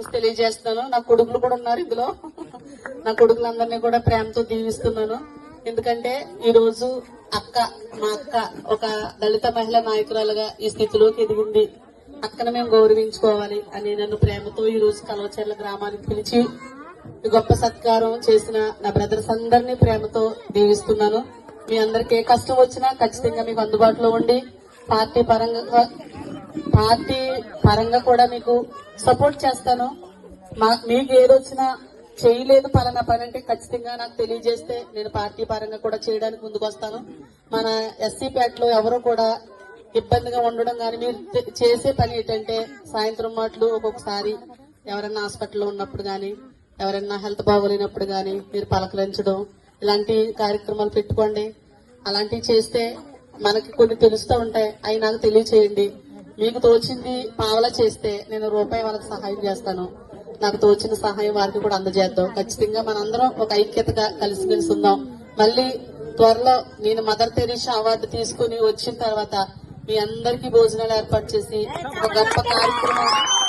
Blessings తెలియజేస్తున్నాను. నా కొడుకులు కూడా ఉన్నారు ఇందులో. నా కొడుకులందరినీ కూడా ప్రేమతో దీవిస్తున్నాను. ఎందుకంటే ఈ రోజు అక్క మా అక్క ఒక దళిత మహిళ నాయకురాలుగా ఈ స్థితిలోకి ఎదిగింది. అక్కను మేము గౌరవించుకోవాలి అని నన్ను ప్రేమతో ఈ రోజు కలవచర్ల గ్రామానికి పిలిచి గొప్ప సత్కారం చేసిన నా బ్రదర్స్ అందరినీ ప్రేమతో దీవిస్తున్నాను. మీ అందరికి ఏ కష్టం వచ్చినా ఖచ్చితంగా మీకు అందుబాటులో ఉండి పార్టీ పరంగా పార్టీ పరంగా కూడా మీకు సపోర్ట్ చేస్తాను. మాకు మీకు ఏదొచ్చినా చేయలేదు పలానా పని అంటే ఖచ్చితంగా నాకు తెలియజేస్తే నేను పార్టీ పరంగా కూడా చేయడానికి ముందుకు వస్తాను మన ఎస్సీ లో ఎవరు కూడా ఇబ్బందిగా ఉండడం కానీ మీరు చేసే పని ఏంటంటే సాయంత్రం మాటలు ఒక్కొక్కసారి ఎవరైనా హాస్పిటల్లో ఉన్నప్పుడు కానీ ఎవరైనా హెల్త్ బాగోలేనప్పుడు కానీ మీరు పలకరించడం ఇలాంటి కార్యక్రమాలు పెట్టుకోండి. అలాంటివి చేస్తే మనకి కొన్ని తెలుస్తూ ఉంటాయి. అవి నాకు తెలియచేయండి. మీకు తోచింది పావలా చేస్తే నేను రూపాయి వాళ్ళకి సహాయం చేస్తాను. నాకు తోచిన సహాయం వారికి కూడా అందజేద్దాం. ఖచ్చితంగా మనందరం ఒక ఐక్యతగా కలిసిమెలిసి ఉందాం. మళ్ళీ త్వరలో నేను మదర్ తెరీషా అవార్డు తీసుకుని వచ్చిన తర్వాత మీ అందరికీ భోజనాలు ఏర్పాటు చేసి ఒక గొప్ప కార్యక్రమం